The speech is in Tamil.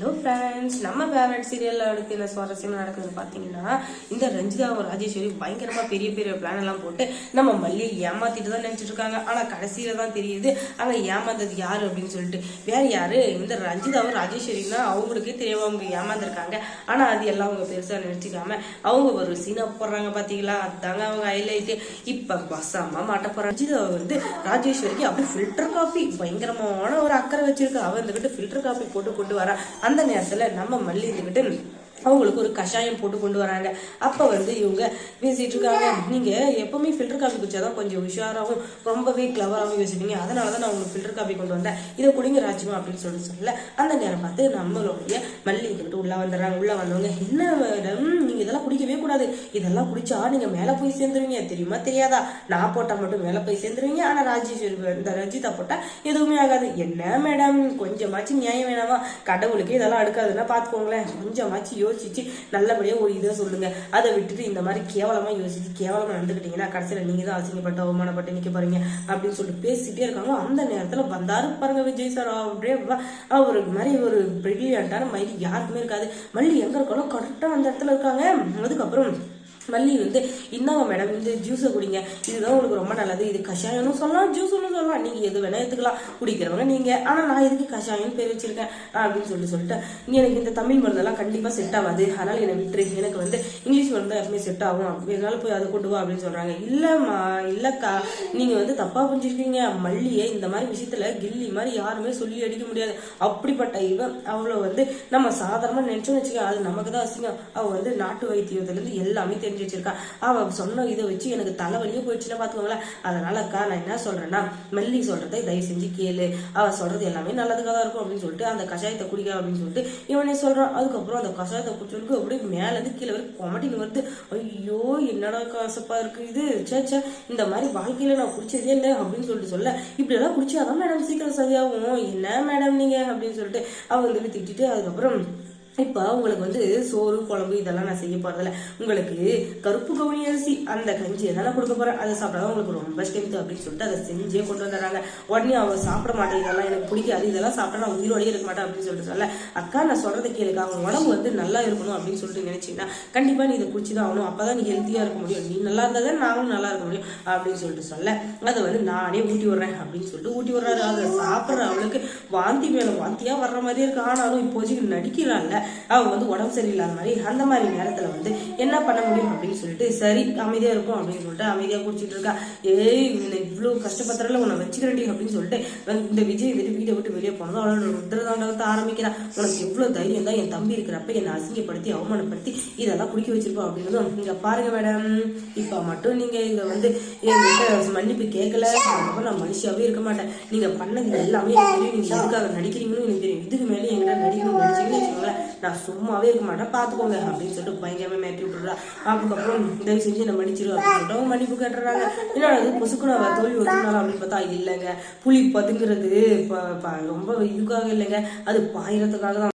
ஹலோ ஃப்ரெண்ட்ஸ் நம்ம ஃபேவரட் சீரியலில் அடுத்து என்ன சுவாரஸ்யமாக நடக்குதுன்னு பார்த்தீங்கன்னா இந்த ரஞ்சிதாவும் ராஜேஸ்வரி பயங்கரமாக பெரிய பெரிய பிளான் எல்லாம் போட்டு நம்ம மல்லியை ஏமாத்திட்டு தான் நினச்சிட்டு இருக்காங்க. ஆனால் கடைசியில் தான் தெரியுது அங்கே ஏமாந்தது யார் அப்படின்னு சொல்லிட்டு. வேற யார்? இந்த ரஞ்சிதாவும் ராஜேஸ்வரினா அவங்களுக்கே தெரியாமல் அவங்க ஏமாந்துருக்காங்க. ஆனால் அது எல்லாம் அவங்க பெருசாக நினச்சிக்காம அவங்க ஒரு சீனை போடுறாங்க பார்த்தீங்களா அதுதாங்க அவங்க ஹைலைட்டு இப்போ பஸ்ஸாம மாட்ட போகிறாங்க ரஞ்சிதாவை வந்து ராஜேஸ்வரிக்கு அப்படி ஃபில்டர் காஃபி பயங்கரமான ஒரு அக்கறை வச்சிருக்கு. அவன் இருந்துக்கிட்டு ஃபில்டர் காஃபி போட்டு கொண்டு வரா. அந்த நேரத்தில் நம்ம மல்லிகை இருந்துக்கிட்டு அவங்களுக்கு ஒரு கஷாயம் போட்டு கொண்டு வராங்க. அப்போ வந்து இவங்க பேசிட்டு இருக்காங்க. நீங்க எப்பவுமே ஃபில்டர் காஃபி குடிச்சாதான் கொஞ்சம் உஷாராகவும் ரொம்பவே கிளவராகவும் யோசிப்பீங்க. அதனால தான் நான் உங்களுக்கு ஃபில்டர் காஃபி கொண்டு வந்தேன். இதை குடிங்க ராஜ்மா அப்படின்னு சொல்லி சொல்லல. அந்த நேரம் பார்த்து நம்மளுடைய மல்லிகை இருந்துக்கிட்டு உள்ள வந்துடுறாங்க. உள்ள வந்தவங்க என்ன மேடம் நீங்க இதெல்லாம் குடிக்கவே கூடாது. இதெல்லாம் குடிச்சா நீங்க மேல போய் சேர்ந்துருவீங்க. தெரியுமா தெரியாதா? நான் போட்டா மட்டும் மேல போய் சேர்ந்துருவீங்க. ஆனா ராஜேஸ்வரி இந்த ரஞ்சிதா போட்டா எதுவுமே ஆகாது. என்ன மேடம் கொஞ்சமாச்சும் நியாயம் வேணாமா? கடவுளுக்கு இதெல்லாம் அடுக்காதுன்னா பாத்துக்கோங்களேன். கொஞ்சமாச்சும் யோசிச்சு நல்லபடியா ஒரு இதை சொல்லுங்க. அதை விட்டுட்டு இந்த மாதிரி கேவலமா யோசிச்சு கேவலமா நடந்துக்கிட்டீங்கன்னா கடைசியில நீங்க தான் அசிங்கப்பட்ட அவமானப்பட்டு நிக்க போறீங்க அப்படின்னு சொல்லிட்டு பேசிட்டே இருக்காங்க அந்த நேரத்துல வந்தாரு பாருங்க விஜய் சார் அப்படியே ஒரு அவரு மாதிரி ஒரு பிரில்லியண்டான மைண்ட் யாருக்குமே இருக்காது. மல்லி எங்க இருக்காலும் கரெக்டா அந்த இடத்துல இருக்காங்க. அதுக்கப்புறம் மல்லி வந்து இந்தாங்க மேடம் இந்த ஜூஸை குடிங்க. இதுதான் உங்களுக்கு ரொம்ப நல்லது. இது கஷாயம்னு சொல்லலாம் ஜூஸ்னு சொல்லலாம். நீங்க எது வேணா எடுத்துக்கலாம். குடிக்கிறவங்க நீங்க. ஆனா நான் இதுக்கு கஷாயம் பேர் வச்சிருக்கேன்? அப்படின்னு சொல்லிட்டு சொல்லிட்டு எனக்கு இந்த தமிழ் மருந்தெல்லாம் கண்டிப்பா செட் ஆகாது. அதனால என்னை விட்டுரு. எனக்கு வந்து இங்கிலீஷ் மருந்து தான் எப்பவுமே செட் ஆகும். எதனால போய் அதை கொண்டு வா அப்படின்னு சொல்றாங்க. இல்லம்மா இல்லக்கா. நீங்க வந்து தப்பா புரிஞ்சிருக்கீங்க மல்லியை இந்த மாதிரி விஷயத்துல கில்லி மாதிரி யாருமே சொல்லி அடிக்க முடியாது. அப்படிப்பட்ட இவன் அவ்வளோ வந்து நம்ம சாதாரணமா நினைச்சோம்னு வச்சுக்கோங்க. அது நமக்கு தான் அசிங்கம். அவ வந்து நாட்டு வைத்தியத்துல இருந்து எல்லாமே தெரிஞ்சு வச்சிருக்கா. அவள் சொன்ன இதை வச்சு எனக்கு தலைவலியே போயிடுச்சுன்னா பாத்துக்கோங்களேன். அதனால அக்கா நான் என்ன சொல்றேன்னா மல்லி சொல்றதை தயவு செஞ்சு கேளு. அவள் சொல்றது எல்லாமே நல்லதுக்காக தான் இருக்கும் அப்படின்னு சொல்லிட்டு அந்த கஷாயத்தை குடிக்க அப்படின்னு சொல்லிட்டு இவனே சொல்றான். அதுக்கப்புறம் அந்த கஷாயத்தை குடிச்சவனுக்கு அப்படியே மேல இருந்து கீழே வரைக்கும் கொமட்டின்னு வருது. ஐயோ என்னடா காசப்பா இருக்கு இது. சேச்சா இந்த மாதிரி வாழ்க்கையில நான் குடிச்சதே இல்லை அப்படின்னு சொல்லிட்டு சொல்ல. இப்படி எல்லாம் குடிச்சாதான் மேடம் சீக்கிரம் சரியாகும். என்ன மேடம் நீங்க அப்படின்னு சொல்லிட்டு அவன் வந்து திட்டிட்டு அதுக்கப்புறம் இப்போ உங்களுக்கு வந்து சோறு குழம்பு இதெல்லாம் நான் செய்ய போறதில்ல. உங்களுக்கு கருப்பு கவுனி அரிசி அந்த கஞ்சி தான் கொடுக்க போறேன்? அதை சாப்பிட்டா உங்களுக்கு ரொம்ப ஸ்ட்ரென்த் அப்படின்னு சொல்லிட்டு அதை செஞ்சே கொண்டு வந்துடுறாங்க. உடனே அவங்க சாப்பிட மாட்டேன் இதெல்லாம் எனக்கு பிடிக்காது இதெல்லாம் சாப்பிட்டா நான் உயிரோடய இருக்க மாட்டேன் அப்படின்னு சொல்லிட்டு சொல்ல அக்கா நான் சொல்றதை கேளுக்கா? அவங்க உடம்பு வந்து நல்லா இருக்கணும் அப்படின்னு சொல்லிட்டு நினைச்சீங்கன்னா கண்டிப்பா நீ இதை குடிச்சு தான் ஆகணும். அப்பதான் நீ ஹெல்த்தியா இருக்க முடியும். நீ நல்லா இருந்தா தான் நாங்களும் நல்லா இருக்க முடியும் அப்படின்னு சொல்லிட்டு சொல்ல. அதை வந்து நானே ஊட்டி விடுறேன் அப்படின்னு சொல்லிட்டு ஊட்டி விடுறாரு. அதை சாப்பிட்ற அவளுக்கு வாந்தி மேல வாந்தியா வர்ற மாதிரியே இருக்கு. ஆனாலும் இப்போதைக்கு நடிக்கிறாள்ல அவங்க வந்து உடம்பு சரியில்லாத மாதிரி அந்த மாதிரி நேரத்துல வந்து என்ன பண்ண முடியும் அப்படின்னு சொல்லிட்டு சரி அமைதியா இருக்கும் அப்படின்னு சொல்லிட்டு அமைதியா குடிச்சிட்டு இருக்கா. ஏய் உன்னை இவ்வளவு கஷ்டப்படுறதுல உன்னை வச்சுக்கிறேன் அப்படின்னு சொல்லிட்டு இந்த விஜய் வந்துட்டு வீட்டை விட்டு போனதும் அவளோட ருத்ரதாண்டவத்தை ஆரம்பிக்கிறான் உனக்கு எவ்வளவு தைரியம் தான் என் தம்பி இருக்கிறப்ப என்னை அசிங்கப்படுத்தி அவமானப்படுத்தி இதெல்லாம் குடிக்க வச்சிருப்போம் அப்படின்னதும் இங்க பாருங்க மேடம் இப்ப மட்டும் நீங்க இத வந்து என்கிட்ட மன்னிப்பு கேட்கல. அதுக்கப்புறம் நான் மனுஷியாவே இருக்க மாட்டேன். நீங்க பண்ணது எல்லாமே எனக்கு தெரியும். நீங்க எதுக்காக நடிக்கிறீங்கன்னு எனக்கு தெரியும். இதுக்கு மேலே என்கிட்ட நடிக்கணும்னு நினைச்சீங்கன்னு வச்சுக்கோங்களேன். நான் சும்மாவே இருக்க மாட்டேன். பாத்துக்கோங்க அப்படின்னு சொல்லிட்டு பயங்கரமாக மேட்டி விட்டுறா அதுக்கப்புறம் தயவு செஞ்சு என்ன மன்னிச்சிரு அப்படின்னு சொல்லிட்டு மன்னிப்பு கேட்டுறாங்க என்னடா இது பொசுக்குன தோல்வி ஒத்துனாலும் அப்படின்னு பார்த்தா இல்லைங்க. புலி பதுங்கிறது ரொம்ப ரொம்ப இதுக்காக இல்லைங்க அது பாயிரத்துக்காக தான்